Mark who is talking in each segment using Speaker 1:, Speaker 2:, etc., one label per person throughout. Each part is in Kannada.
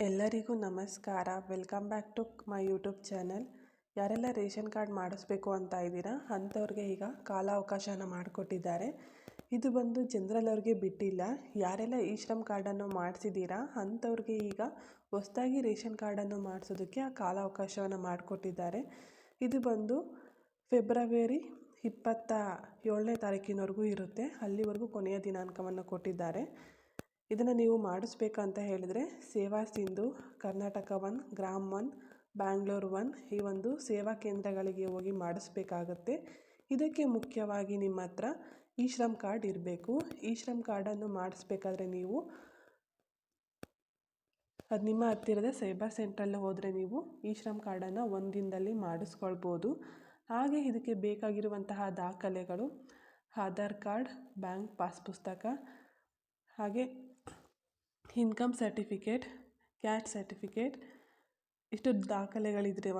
Speaker 1: ಎಲ್ಲರಿಗೂ ನಮಸ್ಕಾರ. Welcome back to my YouTube channel. ಯಾರೆಲ್ಲ ರೇಷನ್ ಕಾರ್ಡ್ ಮಾಡಿಸ್ಬೇಕು ಅಂತ ಇದ್ದೀರಾ? ಅಂಥವ್ರಿಗೆ ಈಗ ಕಾಲಾವಕಾಶನ ಮಾಡಿಕೊಟ್ಟಿದ್ದಾರೆ. ಇದು ಬಂದು ಜನರಲ್ ಅವ್ರಿಗೆ ಬಿಟ್ಟಿಲ್ಲ. ಯಾರೆಲ್ಲ ಈ ಶ್ರಮ್ ಕಾರ್ಡನ್ನು ಮಾಡಿಸಿದ್ದೀರಾ? ಅಂಥವ್ರಿಗೆ ಈಗ ಹೊಸದಾಗಿ ರೇಷನ್ ಕಾರ್ಡನ್ನು ಮಾಡಿಸೋದಕ್ಕೆ ಆ ಕಾಲಾವಕಾಶವನ್ನು ಮಾಡಿಕೊಟ್ಟಿದ್ದಾರೆ. ಇದು ಬಂದು ಫೆಬ್ರವರಿ ಇಪ್ಪತ್ತ ಏಳನೇ ತಾರೀಕಿನವರೆಗೂ ಇರುತ್ತೆ. ಅಲ್ಲಿವರೆಗೂ ಕೊನೆಯ ದಿನಾಂಕವನ್ನು ಕೊಟ್ಟಿದ್ದಾರೆ. ಇದನ್ನು ನೀವು ಮಾಡಿಸ್ಬೇಕಂತ ಹೇಳಿದರೆ Seva Sindhu, Karnataka one, Gram one, Bangalore one ಈ ಒಂದು ಸೇವಾ ಕೇಂದ್ರಗಳಿಗೆ ಹೋಗಿ ಮಾಡಿಸ್ಬೇಕಾಗತ್ತೆ. ಇದಕ್ಕೆ ಮುಖ್ಯವಾಗಿ ನಿಮ್ಮ ಹತ್ರ ಈ ಶ್ರಮ್ ಕಾರ್ಡ್ ಇರಬೇಕು. ಈ ಶ್ರಮ್ ಕಾರ್ಡನ್ನು ಮಾಡಿಸ್ಬೇಕಾದ್ರೆ ನೀವು ಅದು ನಿಮ್ಮ ಹತ್ತಿರದ ಸೈಬರ್ ಸೆಂಟ್ರಲ್ಲಿ ಹೋದರೆ ನೀವು ಈ ಶ್ರಮ್ ಕಾರ್ಡನ್ನು ಒಂದು ದಿನದಲ್ಲಿ ಮಾಡಿಸ್ಕೊಳ್ಬೋದು. ಹಾಗೆ ಇದಕ್ಕೆ ಬೇಕಾಗಿರುವಂತಹ ದಾಖಲೆಗಳು, ಆಧಾರ್ ಕಾರ್ಡ್, ಬ್ಯಾಂಕ್ ಪಾಸ್ ಪುಸ್ತಕ ಹಾಗೆ ಇನ್ಕಮ್ ಸರ್ಟಿಫಿಕೇಟ್ ಕ್ಯಾಟ್ ಸರ್ಟಿಫಿಕೇಟ್ ಇಷ್ಟು ದಾಖಲೆಗಳಿದ್ರೆ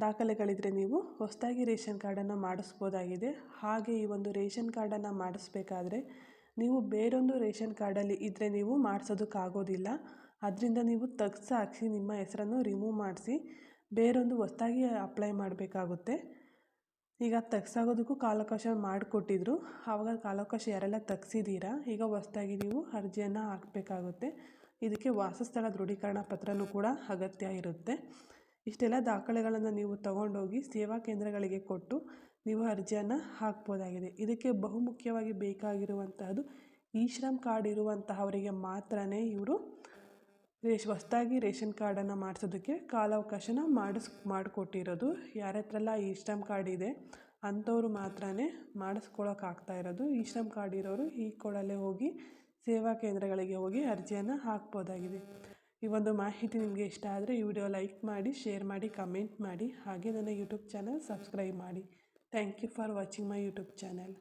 Speaker 1: ದಾಖಲೆಗಳಿದ್ದರೆ ನೀವು ಹೊಸದಾಗಿ ರೇಷನ್ ಕಾರ್ಡನ್ನು ಮಾಡಿಸ್ಬೋದಾಗಿದೆ. ಹಾಗೆ ಈ ಒಂದು ರೇಷನ್ ಕಾರ್ಡನ್ನು ಮಾಡಿಸ್ಬೇಕಾದ್ರೆ ನೀವು ಬೇರೊಂದು ರೇಷನ್ ಕಾರ್ಡಲ್ಲಿ ಇದ್ದರೆ ನೀವು ಮಾಡಿಸೋದಕ್ಕಾಗೋದಿಲ್ಲ. ಅದರಿಂದ ನೀವು ತೆಗ್ಸಿ ಹಾಕಿಸಿ ನಿಮ್ಮ ಹೆಸರನ್ನು ರಿಮೂವ್ ಮಾಡಿಸಿ ಬೇರೊಂದು ಹೊಸ್ದಾಗಿ ಅಪ್ಲೈ ಮಾಡಬೇಕಾಗುತ್ತೆ. ಈಗ ತೆಗ್ಸಾಗೋದಕ್ಕೂ ಕಾಲಾವಕಾಶ ಮಾಡಿಕೊಟ್ಟಿದ್ರು. ಆವಾಗ ಕಾಲಾವಕಾಶ ಯಾರೆಲ್ಲ ತೆಗ್ಸಿದ್ದೀರಾ? ಈಗ ಹೊಸ್ದಾಗಿ ನೀವು ಅರ್ಜಿಯನ್ನು ಹಾಕಬೇಕಾಗುತ್ತೆ. ಇದಕ್ಕೆ ವಾಸಸ್ಥಳ ದೃಢೀಕರಣ ಪತ್ರನೂ ಕೂಡ ಅಗತ್ಯ ಇರುತ್ತೆ. ಇಷ್ಟೆಲ್ಲ ದಾಖಲೆಗಳನ್ನು ನೀವು ತಗೊಂಡೋಗಿ ಸೇವಾ ಕೇಂದ್ರಗಳಿಗೆ ಕೊಟ್ಟು ನೀವು ಅರ್ಜಿಯನ್ನು ಹಾಕ್ಬೋದಾಗಿದೆ. ಇದಕ್ಕೆ ಬಹುಮುಖ್ಯವಾಗಿ ಬೇಕಾಗಿರುವಂತಹದ್ದು ಇ ಶ್ರಮ್ ಕಾರ್ಡ್ ಇರುವಂತಹವರಿಗೆ ಮಾತ್ರ ಇವರು ರೇಷ್, ಹೊಸ್ದಾಗಿ ರೇಷನ್ ಕಾರ್ಡನ್ನು ಮಾಡಿಸೋದಕ್ಕೆ ಕಾಲಾವಕಾಶನ ಮಾಡಿಸ್, ಮಾಡಿಕೊಟ್ಟಿರೋದು. ಯಾರ ಹತ್ರ ಈ ಶ್ರಮ್ ಕಾರ್ಡ್ ಇದೆ, ಅಂಥವ್ರು ಮಾತ್ರ ಮಾಡಿಸ್ಕೊಳಕ್ಕಾಗ್ತಾ ಇರೋದು. ಈ ಶ್ರಮ್ ಕಾರ್ಡ್ ಇರೋರು ಈ ಕೊಡಲೇ ಹೋಗಿ, ಸೇವಾ ಕೇಂದ್ರಗಳಿಗೆ ಹೋಗಿ ಅರ್ಜಿಯನ್ನು ಹಾಕ್ಬೋದಾಗಿದೆ. ಈ ಒಂದು ಮಾಹಿತಿ ನಿಮಗೆ ಇಷ್ಟ ಆದರೆ ಈ ವಿಡಿಯೋ ಲೈಕ್ ಮಾಡಿ, ಶೇರ್ ಮಾಡಿ, ಕಮೆಂಟ್ ಮಾಡಿ, ಹಾಗೆ ನನ್ನ ಯೂಟ್ಯೂಬ್ ಚಾನಲ್ ಸಬ್ಸ್ಕ್ರೈಬ್ ಮಾಡಿ. Thank you for watching my YouTube channel.